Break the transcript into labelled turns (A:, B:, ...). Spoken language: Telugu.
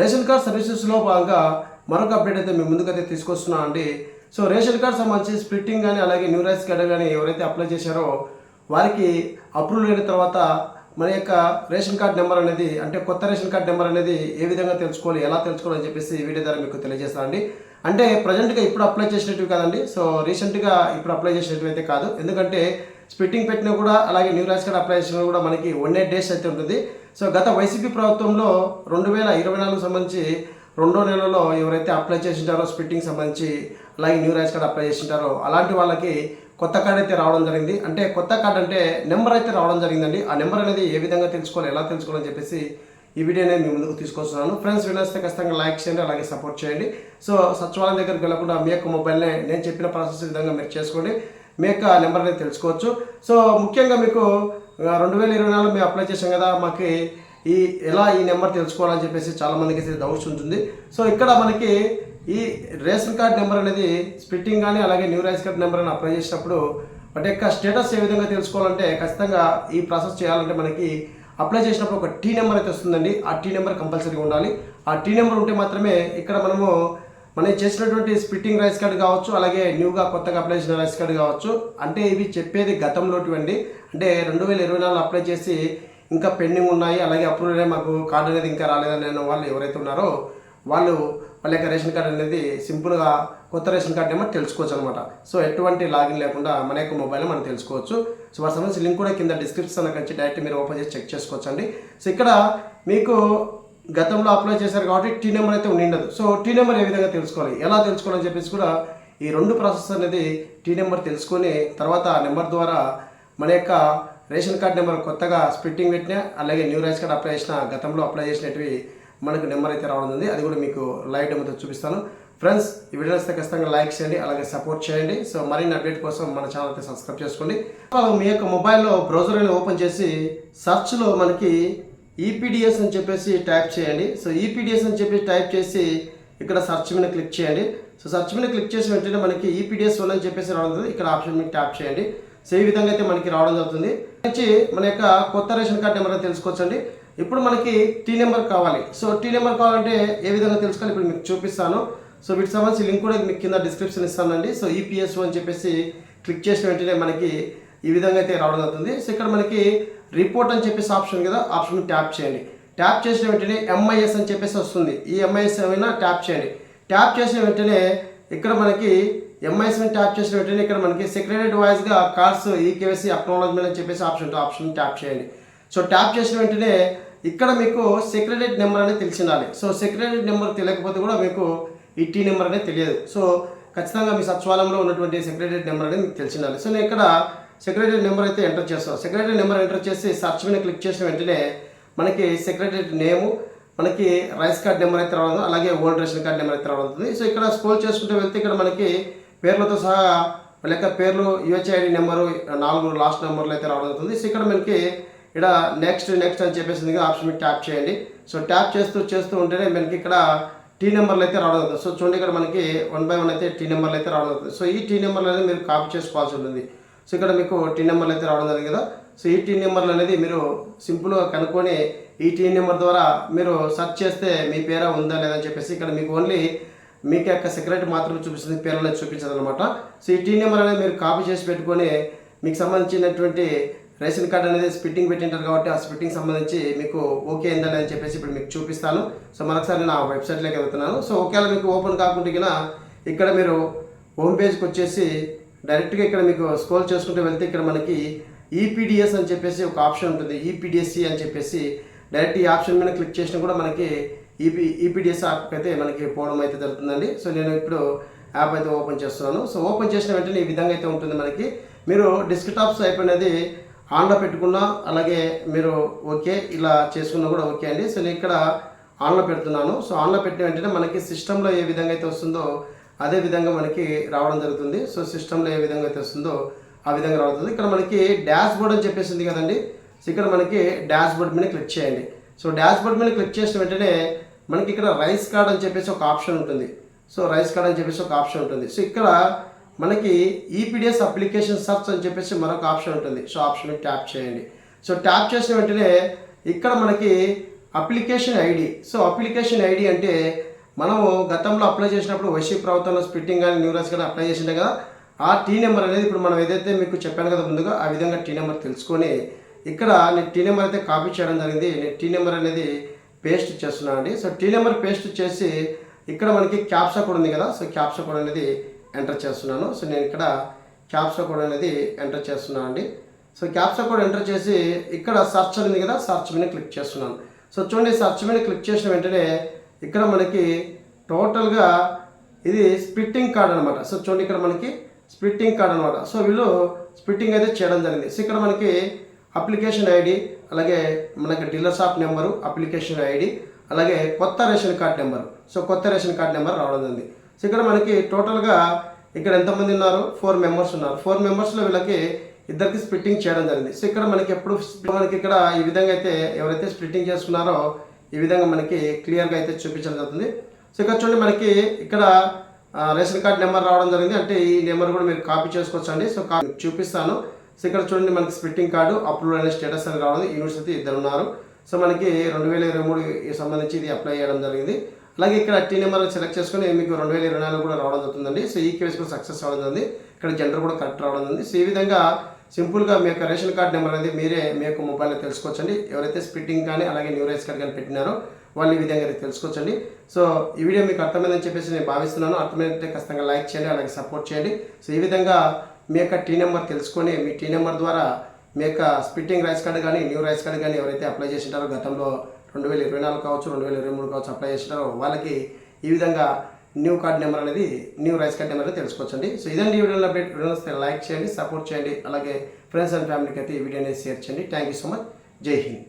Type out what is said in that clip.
A: రేషన్ కార్డ్ సర్వీసెస్లో భాగంగా మరొక అప్డేట్ అయితే మేము ముందుకైతే తీసుకొస్తున్నాం అండి. సో రేషన్ కార్డ్ సంబంధించి స్ప్లిట్టింగ్ కానీ అలాగే న్యూ రైస్ కార్డ్ కానీ ఎవరైతే అప్లై చేశారో వారికి అప్రూవల్ అయిన తర్వాత మన యొక్క రేషన్ కార్డ్ నెంబర్ అనేది అంటే కొత్త రేషన్ కార్డ్ నెంబర్ అనేది ఏ విధంగా తెలుసుకోవాలి ఎలా తెలుసుకోవాలని చెప్పేసి వీడియో ద్వారా మీకు తెలియజేస్తానండి అంటే ప్రజెంట్గా ఇప్పుడు అప్లై చేసినట్టు కాదండి. సో రీసెంట్గా ఇప్పుడు అప్లై చేసినట్టు అయితే కాదు. ఎందుకంటే స్ప్లిట్టింగ్ పెట్టినా కూడా అలాగే న్యూ రైస్ కార్డ్ అప్లై చేసినా కూడా మనకి వన్ ఎయిట్ డేస్ అయితే ఉంటుంది. సో గత వైసీపీ ప్రభుత్వంలో రెండు వేల ఇరవై నాలుగు సంబంధించి రెండో నెలలో ఎవరైతే అప్లై చేసింటారో స్ప్లిట్టింగ్ సంబంధించి అలాగే న్యూ రైస్ కార్డ్ అప్లై చేసింటారో అలాంటి వాళ్ళకి కొత్త కార్డ్ అయితే రావడం జరిగింది. అంటే కొత్త కార్డ్ అంటే నెంబర్ అయితే రావడం జరిగిందండి. ఆ నెంబర్ అనేది ఏ విధంగా తెలుసుకోవాలి ఎలా తెలుసుకోవాలని చెప్పేసి ఈ వీడియో అనేది మీ ముందుకు తీసుకొస్తున్నాను. ఫ్రెండ్స్ వినస్తే ఖచ్చితంగా లైక్ చేయండి అలాగే సపోర్ట్ చేయండి. సో సచివాలయం దగ్గరికి వెళ్ళకుండా మీ యొక్క మొబైల్నే నేను చెప్పిన ప్రాసెస్ విధంగా మీరు చేసుకోండి. మీ యొక్క నెంబర్ అనేది తెలుసుకోవచ్చు. సో ముఖ్యంగా మీకు రెండు వేల ఇరవై నాలుగు మేము అప్లై చేసాం కదా మాకు ఈ ఎలా ఈ నెంబర్ తెలుసుకోవాలని చెప్పేసి చాలామందికి అయితే డౌట్స్ ఉంటుంది. సో ఇక్కడ మనకి ఈ రేషన్ కార్డ్ నెంబర్ అనేది స్ప్లిట్టింగ్ కానీ అలాగే న్యూ రేషన్ కార్డ్ నెంబర్ అని అప్లై చేసినప్పుడు వాటి యొక్క స్టేటస్ ఏ విధంగా తెలుసుకోవాలంటే ఖచ్చితంగా ఈ ప్రాసెస్ చేయాలంటే మనకి అప్లై చేసినప్పుడు ఒక టీ నెంబర్ అయితే వస్తుందండి. ఆ టీ నెంబర్ కంపల్సరీగా ఉండాలి. ఆ టీ నెంబర్ ఉంటే మాత్రమే ఇక్కడ మనము మనం చేసినటువంటి స్ప్లిట్టింగ్ రైస్ కార్డ్ కావచ్చు అలాగే న్యూగా కొత్తగా అప్లై చేసిన రైస్ కార్డ్ కావచ్చు అంటే ఇవి చెప్పేది గతంలోటివండి అంటే రెండు వేల ఇరవై నాలుగు అప్లై చేసి ఇంకా పెండింగ్ ఉన్నాయి అలాగే అప్రూవల్ అనేది మాకు కార్డు అనేది ఇంకా రాలేదని నేను వాళ్ళు ఎవరైతే ఉన్నారో వాళ్ళు వాళ్ళ యొక్క రేషన్ కార్డు అనేది సింపుల్గా కొత్త రేషన్ కార్డు ఏమో తెలుసుకోవచ్చు అనమాట సో ఎటువంటి లాగిన్ లేకుండా మన యొక్క మొబైల్ మనం తెలుసుకోవచ్చు. సో వాటి సంబంధించి లింక్ కూడా కింద డిస్క్రిప్షన్ నుంచి డైరెక్ట్ మీరు ఓపెన్ చేసి చెక్ చేసుకోవచ్చు అండి సో ఇక్కడ మీకు గతంలో అప్లై చేశారు కాబట్టి టీ నెంబర్ అయితే ఉండదు సో టీ నెంబర్ ఏ విధంగా తెలుసుకోవాలి? ఎలా తెలుసుకోవాలని చెప్పేసి కూడా ఈ రెండు ప్రాసెస్ అనేది టీ నెంబర్ తెలుసుకొని తర్వాత ఆ నెంబర్ ద్వారా మన యొక్క రేషన్ కార్డ్ నెంబర్ కొత్తగా స్ప్లిట్టింగ్ పెట్టినా అలాగే న్యూ రేషన్ కార్డ్ అప్లై చేసిన గతంలో అప్లై చేసినవి మనకు నెంబర్ అయితే రావడం ఉంది. అది కూడా మీకు లైవ్ డెమోతో చూపిస్తాను. ఫ్రెండ్స్ ఈ వీడియో వస్తే ఖచ్చితంగా లైక్ చేయండి అలాగే సపోర్ట్ చేయండి. సో మరిన్ని అప్డేట్ కోసం మన ఛానల్ అయితే సబ్స్క్రైబ్ చేసుకోండి. మీ యొక్క మొబైల్లో బ్రౌజర్ ఓపెన్ చేసి సెర్చ్లో మనకి ఈపీడిఎస్ అని చెప్పేసి టైప్ చేయండి. సో ఈపీడిఎస్ అని చెప్పి టైప్ చేసి ఇక్కడ సర్చ్ మీద క్లిక్ చేయండి. సో సర్చ్ మీద క్లిక్ చేసిన వెంటనే మనకి ఈపీడిఎస్ వన్ అని చెప్పేసి రావడం జరుగుతుంది. ఇక్కడ ఆప్షన్ మీద ట్యాప్ చేయండి. సో ఈ విధంగా అయితే మనకి రావడం జరుగుతుంది. నుంచి మన యొక్క కొత్త రేషన్ కార్డ్ నెంబర్ తెలుసుకోవచ్చండి. ఇప్పుడు మనకి టీ నెంబర్ కావాలి. సో టీ నెంబర్ కావాలంటే ఏ విధంగా తెలుసుకోవాలి? ఇప్పుడు మీకు చూపిస్తాను. సో వీటికి సంబంధించి లింక్ కూడా మీకు కింద డిస్క్రిప్షన్ ఇస్తానండి. సో ఈపీఎస్ అని చెప్పేసి క్లిక్ చేసిన వెంటనే మనకి ఈ విధంగా అయితే రావడం జరుగుతుంది. సో ఇక్కడ మనకి రిపోర్ట్ అని చెప్పేసి ఆప్షన్ కదా ఆప్షన్ ట్యాప్ చేయండి. ట్యాప్ చేసిన వెంటనే ఎంఐఎస్ అని చెప్పేసి వస్తుంది. ఈ ఎంఐఎస్ ఏమైనా ట్యాప్ చేయండి. ట్యాప్ చేసిన వెంటనే ఇక్కడ మనకి ఎంఐఎస్ ట్యాప్ చేసిన వెంటనే ఇక్కడ మనకి సెక్రటరీ వాయిస్గా కార్డ్స్ ఈకేవైసీ అక్నాలజ్మెంట్ అని చెప్పేసి ఆప్షన్ ఆప్షన్ ట్యాప్ చేయండి. సో ట్యాప్ చేసిన వెంటనే ఇక్కడ మీకు సెక్రటరీ నెంబర్ అనేది తెలిసి ఉండాలి సో సెక్రటరీ నెంబర్ తెలియకపోతే కూడా మీకు ఈ టీ నెంబర్ అనేది తెలియదు. సో ఖచ్చితంగా మీ సచివాలయంలో ఉన్నటువంటి సెక్రటరీ నెంబర్ అనేది మీకు తెలిసి ఉండాలి సో నేను ఇక్కడ సెక్రటరీ నెంబర్ అయితే ఎంటర్ చేస్తాం. సెక్రటరీ నెంబర్ ఎంటర్ చేసి సర్చ్ మీద క్లిక్ చేసిన వెంటనే మనకి సెక్రటరీ నేము మనకి రైస్ కార్డ్ నెంబర్ అయితే రావడం అలాగే ఓల్డ్ రేషన్ కార్డ్ నెంబర్ అయితే రావడం సో ఇక్కడ స్క్రోల్ చేసుకుంటే వెళ్తే ఇక్కడ మనకి పేర్లతో సహా వాళ్ళ యొక్క పేర్లు యుహెచ్ఐడి నెంబరు నాలుగు లాస్ట్ నెంబర్లు అయితే రావడం జరుగుతుంది. సో ఇక్కడ మనకి ఇక్కడ నెక్స్ట్ నెక్స్ట్ అని చెప్పేసి ఆప్షన్ మీద ట్యాప్ చేయండి. సో ట్యాప్ చేస్తూ చేస్తూ ఉంటేనే మనకి ఇక్కడ టీ నెంబర్లు అయితే రావడం అవుతుంది సో చూడండి ఇక్కడ మనకి వన్ బై వన్ అయితే టీ నెంబర్లు అయితే రావడం అవుతుంది సో ఈ టీ నెంబర్లు అనేది మీరు కాపీ చేసుకోవాల్సి ఉంటుంది. సో ఇక్కడ మీకు టీ నెంబర్లు అయితే రావడం జరిగింది కదా. సో ఈ టీ నెంబర్లు అనేది మీరు సింపుల్గా కనుక్కొని ఈ టీ నెంబర్ ద్వారా మీరు సెర్చ్ చేస్తే మీ పేర ఉందా లేదని చెప్పేసి ఇక్కడ మీకు ఓన్లీ మీకు యొక్క సెక్రటరీ మాత్రమే చూపిస్తుంది పేర్లు అనేది చూపించదు అనమాట సో ఈ టీ నెంబర్ అనేది మీరు కాపీ చేసి పెట్టుకొని మీకు సంబంధించినటువంటి రేషన్ కార్డ్ అనేది స్పిట్టింగ్ పెట్టింటారు కాబట్టి ఆ స్పిట్టింగ్ సంబంధించి మీకు ఓకే అయిందా అని చెప్పేసి ఇప్పుడు మీకు చూపిస్తాను. సో మరొకసారి నేను ఆ వెబ్సైట్లోకి వెళ్తున్నాను. సో ఒకవేళ మీకు ఓపెన్ కాకుండా ఇక్కడ మీరు హోమ్ పేజ్కి వచ్చేసి డైరెక్ట్గా ఇక్కడ మీకు స్క్రోల్ చేసుకుంటూ వెళ్తే ఇక్కడ మనకి ఈపీడిఎస్ అని చెప్పేసి ఒక ఆప్షన్ ఉంటుంది. ఈపీడిఎస్సి అని చెప్పేసి డైరెక్ట్ ఈ ఆప్షన్ మీద క్లిక్ చేసినా కూడా మనకి ఈపీ ఈపీడిఎస్ యాప్ అయితే మనకి పోవడం అయితే జరుగుతుందండి. సో నేను ఇప్పుడు యాప్ అయితే ఓపెన్ చేస్తున్నాను. సో ఓపెన్ చేసిన వెంటనే ఈ విధంగా అయితే ఉంటుంది మనకి. మీరు డెస్క్టాప్స్ అయిపోయినది ఆన్లో పెట్టుకున్నా అలాగే మీరు ఓకే ఇలా చేసుకున్నా కూడా ఓకే అండి. సో నేను ఇక్కడ ఆన్లో పెడుతున్నాను. సో ఆన్లో పెట్టిన వెంటనే మనకి సిస్టంలో ఏ విధంగా అయితే వస్తుందో అదే విధంగా మనకి రావడం జరుగుతుంది. సో సిస్టంలో ఏ విధంగా అయితే వస్తుందో ఆ విధంగా రావుతుంది ఇక్కడ మనకి డాష్ బోర్డ్ అని చెప్పేసి ఉంది కదండి. సో ఇక్కడ మనకి డాష్ బోర్డ్ మీద క్లిక్ చేయండి. సో డాష్ బోర్డ్ మీద క్లిక్ చేసిన వెంటనే మనకి ఇక్కడ రైస్ కార్డ్ అని చెప్పేసి ఒక ఆప్షన్ ఉంటుంది. సో రైస్ కార్డ్ అని చెప్పేసి ఒక ఆప్షన్ ఉంటుంది. సో ఇక్కడ మనకి ఈపీడిఎస్ అప్లికేషన్ సర్చ్ అని చెప్పేసి మరొక ఆప్షన్ ఉంటుంది. సో ఆప్షన్ ట్యాప్ చేయండి. సో ట్యాప్ చేసిన వెంటనే ఇక్కడ మనకి application ID. So application ID అంటే మనము గతంలో అప్లై చేసినప్పుడు వైసీ ప్రభుత్వంలో స్పిట్టింగ్ కానీ న్యూరాస్ కానీ అప్లై చేసిండే కదా ఆ టీ నెంబర్ అనేది ఇప్పుడు మనం ఏదైతే మీకు చెప్పాను కదా ముందుగా ఆ విధంగా టీ నెంబర్ తెలుసుకొని ఇక్కడ నేను టీ నెంబర్ అయితే కాపీ చేయడం జరిగింది. నేను టీ నెంబర్ అనేది పేస్ట్ చేస్తున్నాను అండి. సో టీ నెంబర్ పేస్ట్ చేసి ఇక్కడ మనకి క్యాప్సా కోడ్ ఉంది కదా సో క్యాప్సా కోడ్ అనేది ఎంటర్ చేస్తున్నాను. సో నేను ఇక్కడ క్యాప్సా కోడ్ అనేది ఎంటర్ చేస్తున్నాను అండి. సో క్యాప్సా కోడ్ ఎంటర్ చేసి ఇక్కడ సర్చ్ ఉంది కదా సర్చ్ మీద క్లిక్ చేస్తున్నాను. సో చూడండి సర్చ్ మీద క్లిక్ చేసిన వెంటనే ఇక్కడ మనకి టోటల్గా ఇది స్ప్లిట్టింగ్ కార్డ్ అనమాట సో చూడండి ఇక్కడ మనకి స్ప్లిట్టింగ్ కార్డ్ అనమాట సో వీళ్ళు స్ప్లిట్టింగ్ అయితే చేయడం జరిగింది. సో ఇక్కడ మనకి అప్లికేషన్ ఐడి అలాగే మనకి dealer shop number application ID అలాగే కొత్త రేషన్ కార్డ్ నెంబర్. సో కొత్త రేషన్ కార్డ్ నెంబర్ రావడం జరిగింది. సో ఇక్కడ మనకి టోటల్గా ఇక్కడ ఎంతమంది ఉన్నారు? ఫోర్ మెంబర్స్ ఉన్నారు. ఫోర్ మెంబర్స్లో వీళ్ళకి ఇద్దరికి స్ప్లిట్టింగ్ చేయడం జరిగింది. సో ఇక్కడ మనకి ఎప్పుడు మనకి ఇక్కడ ఈ విధంగా అయితే ఎవరైతే స్ప్లిట్టింగ్ చేసుకున్నారో ఈ విధంగా మనకి క్లియర్గా అయితే చూపించడం జరుగుతుంది. సో ఇక్కడ చూడండి మనకి ఇక్కడ రేషన్ కార్డ్ నెంబర్ రావడం జరిగింది. అంటే ఈ నెంబర్ కూడా మీరు కాపీ చేసుకోవచ్చు అండి సో చూపిస్తాను. సో ఇక్కడ చూడండి మనకి స్ప్లిట్టింగ్ కార్డు అప్లోడ్ అయిన స్టేటస్ అని రావడం యూనివర్సిటీ ఇద్దరు ఉన్నారు. సో మనకి రెండు వేల ఇరవై మూడు సంబంధించి ఇది అప్లై చేయడం జరిగింది. అలాగే ఇక్కడ టీ నెంబర్ సెలెక్ట్ చేసుకుని మీకు రెండు వేల ఇరవై నాలుగు కూడా రావడం జరుగుతుందండి. సో ఈ కేసు కూడా సక్సెస్ అవ్వడం జరిగింది. ఇక్కడ జెండర్ కూడా కరెక్ట్ రావడం జరిగింది. సో ఈ విధంగా సింపుల్గా మీ యొక్క రేషన్ కార్డ్ నెంబర్ అనేది మీరే మీ యొక్క మొబైల్లో తెలుసుకోవచ్చండి. ఎవరైతే స్పిట్టింగ్ కానీ అలాగే న్యూ రైస్ కార్డ్ కానీ పెట్టినారో వాళ్ళు ఈ విధంగా అయితే తెలుసుకోవచ్చండి. సో ఈ వీడియో మీకు అర్థమైందని చెప్పేసి నేను భావిస్తున్నాను. అర్థమైతే ఖచ్చితంగా లైక్ చేయండి అలాగే సపోర్ట్ చేయండి. సో ఈ విధంగా మీ యొక్క టీ నెంబర్ తెలుసుకొని మీ టీ నెంబర్ ద్వారా మీ యొక్క స్పిట్టింగ్ రైస్ కార్డు కానీ న్యూ రైస్ కార్డు కానీ ఎవరైతే అప్లై చేసింటారో గతంలో రెండు వేల ఇరవై నాలుగు కావచ్చు రెండు వేల ఇరవై మూడు కావచ్చు అప్లై చేసినారో వాళ్ళకి ఈ విధంగా న్యూ కార్డ్ నెంబర్ అనేది న్యూ రైస్ కార్డ్ నెంబర్ అనేది తెలుసుకోవచ్చండి. సో ఇదండి వీడియోలో అప్డేట్ వీడియో వస్తే లైక్ చేయండి సపోర్ట్ చేయండి. అలాగే ఫ్రెండ్స్ అండ్ ఫ్యామిలీకి అయితే ఈ వీడియోని షేర్ చేయండి. థ్యాంక్ యూ సో మచ్ జై హింద్